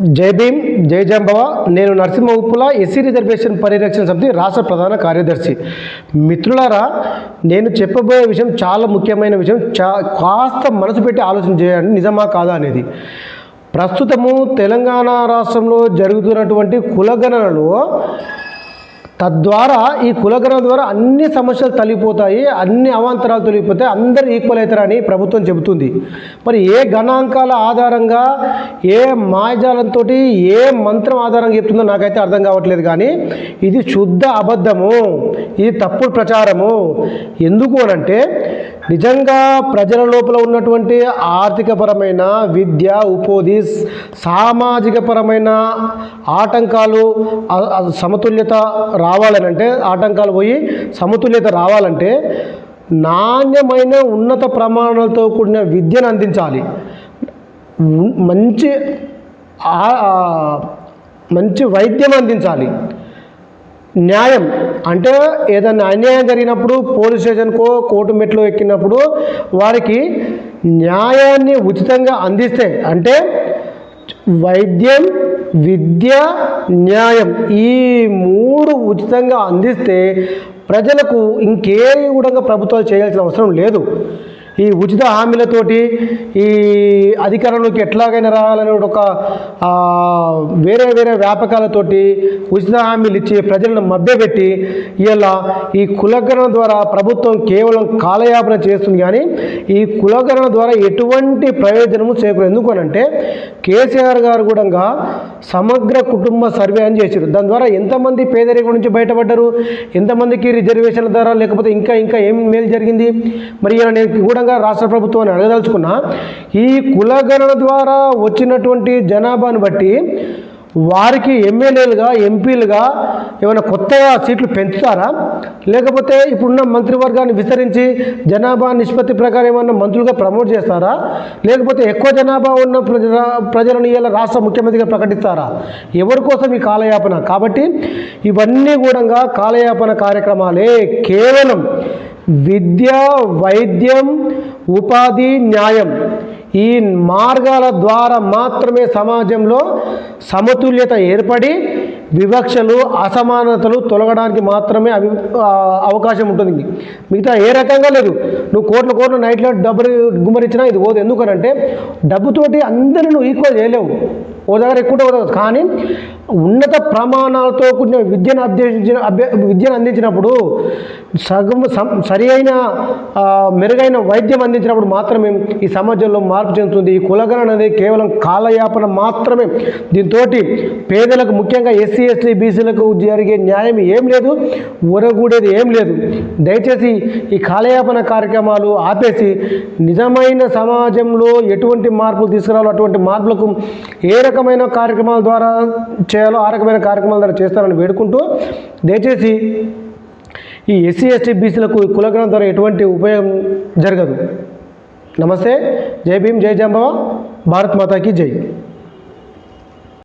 జై భీమ్ జై జాంబవ. నేను నరసింహ ఉప్పుల ఎస్సీ రిజర్వేషన్ పరిరక్షణ సమితి రాష్ట్ర ప్రధాన కార్యదర్శి. మిత్రులారా నేను చెప్పబోయే విషయం చాలా ముఖ్యమైన విషయం. చా కాస్త మనసు పెట్టి ఆలోచన చేయండి నిజమా కాదా అనేది. ప్రస్తుతము తెలంగాణ రాష్ట్రంలో జరుగుతున్నటువంటి కులగణనలో తద్వారా ఈ కులగ్రహం ద్వారా అన్ని సమస్యలు తొలగిపోతాయి అన్ని అవాంతరాలు తొలగిపోతాయి అందరూ ఈక్వల్ అవుతారని ప్రభుత్వం చెబుతుంది. మరి ఏ గణాంకాల ఆధారంగా ఏ మాయజాలంతో ఏ మంత్రం ఆధారంగా చెప్తుందో నాకైతే అర్థం కావట్లేదు కానీ ఇది శుద్ధ అబద్ధము ఇది తప్పుడు ప్రచారము. ఎందుకు అనంటే నిజంగా ప్రజల లోపల ఉన్నటువంటి ఆర్థికపరమైన విద్య ఉపోధి సామాజిక పరమైన ఆటంకాలు సమతుల్యత రావాలనంటే ఆటంకాలు పోయి సమతుల్యత రావాలంటే నాణ్యమైన ఉన్నత ప్రమాణాలతో కూడిన విద్యను అందించాలి. మంచి మంచి వైద్యం అందించాలి. న్యాయం. అంటే ఏదైనా అన్యాయం జరిగినప్పుడు పోలీస్ స్టేషన్కో కోర్టు మెట్లు ఎక్కినప్పుడు వారికి న్యాయాన్ని ఉచితంగా అందిస్తే అంటే వైద్యం విద్య న్యాయం ఈ మూడు ఉచితంగా అందిస్తే ప్రజలకు ఇంకే కూడా ప్రభుత్వాలు చేయాల్సిన అవసరం లేదు. ఈ ఉచిత హామీలతోటి ఈ అధికారంలోకి ఎట్లాగైనా రావాలనే ఒక వేరే వేరే వ్యాపకాలతోటి ఉచిత హామీలు ఇచ్చి ప్రజలను మభ్యపెట్టి ఇలా ఈ కులగరణ ద్వారా ప్రభుత్వం కేవలం కాలయాపన చేస్తుంది కానీ ఈ కులగరణ ద్వారా ఎటువంటి ప్రయోజనము చేకూరు ఎందుకు అంటే కేసీఆర్ గారు కూడా సమగ్ర కుటుంబ సర్వే అని చేశారు. దాని ద్వారా ఎంతమంది పేదరికం నుంచి బయటపడ్డారు? ఎంతమందికి రిజర్వేషన్ల ద్వారా లేకపోతే ఇంకా ఇంకా ఏం మేలు జరిగింది? మరి ఇలా నేను కూడా రాష్ట్ర ప్రభుత్వాన్ని అడగదలుచుకున్నా ఈ కులగణన ద్వారా వచ్చినటువంటి జనాభాను బట్టి వారికి ఎమ్మెల్యేలుగా ఎంపీలుగా ఏమైనా కొత్తగా సీట్లు పెంచుతారా? లేకపోతే ఇప్పుడున్న మంత్రివర్గాన్ని విస్తరించి జనాభా నిష్పత్తి ప్రకారం ఏమన్నా మంత్రులుగా ప్రమోట్ చేస్తారా? లేకపోతే ఎక్కువ జనాభా ఉన్న ప్రజల ప్రజలను ఇలా రాష్ట్ర ముఖ్యమంత్రిగా ప్రకటిస్తారా? ఎవరి కోసం ఈ కాలయాపన? కాబట్టి ఇవన్నీ కూడా కాలయాపన కార్యక్రమాలే కేవలం విద్య వైద్యం ఉపాధి న్యాయం. ఈ మార్గాల ద్వారా మాత్రమే సమాజంలో సమతుల్యత ఏర్పడి వివక్షలు అసమానతలు తొలగడానికి మాత్రమే అవి అవకాశం ఉంటుంది. మిగతా ఏ రకంగా లేదు. నువ్వు కోట్ల కోట్ల నైట్లో డబ్బు గుమ్మరించినా ఇది పోదు. ఎందుకనంటే డబ్బుతోటి అందరిని నువ్వు ఈక్వల్ చేయలేవు. ఓ దగ్గర ఎక్కువ కానీ ఉన్నత ప్రమాణాలతో కూడిన విద్యను అభ్యసించిన అభ్య విద్యను అందించినప్పుడు సగం సరి అయిన మెరుగైన వైద్యం అందించినప్పుడు మాత్రమే ఈ సమాజంలో మార్పు చెందుతుంది. ఈ కులగణన అనేది కేవలం కాలయాపన మాత్రమే. దీంతో పేదలకు ముఖ్యంగా ఎస్సీ ఎస్టీ బీసీలకు జరిగే న్యాయం ఏం లేదు ఉరగూడేది ఏం లేదు. దయచేసి ఈ కాలయాపన కార్యక్రమాలు ఆపేసి నిజమైన సమాజంలో ఎటువంటి మార్పులు తీసుకురావాలో అటువంటి మార్పులకు ఏ రకమైన కార్యక్రమాల ద్వారా చేయాలో ఆ రకమైన కార్యక్రమాల ద్వారా చేస్తారని వేడుకుంటూ దయచేసి ఈ ఎస్సీ ఎస్టీ బీసీలకు ఈ కులగ్రహం ద్వారా ఎటువంటి ఉపయోగం జరగదు. నమస్తే. జై భీమ్ జై జాంబవ. భారత్ మాతాకి జై.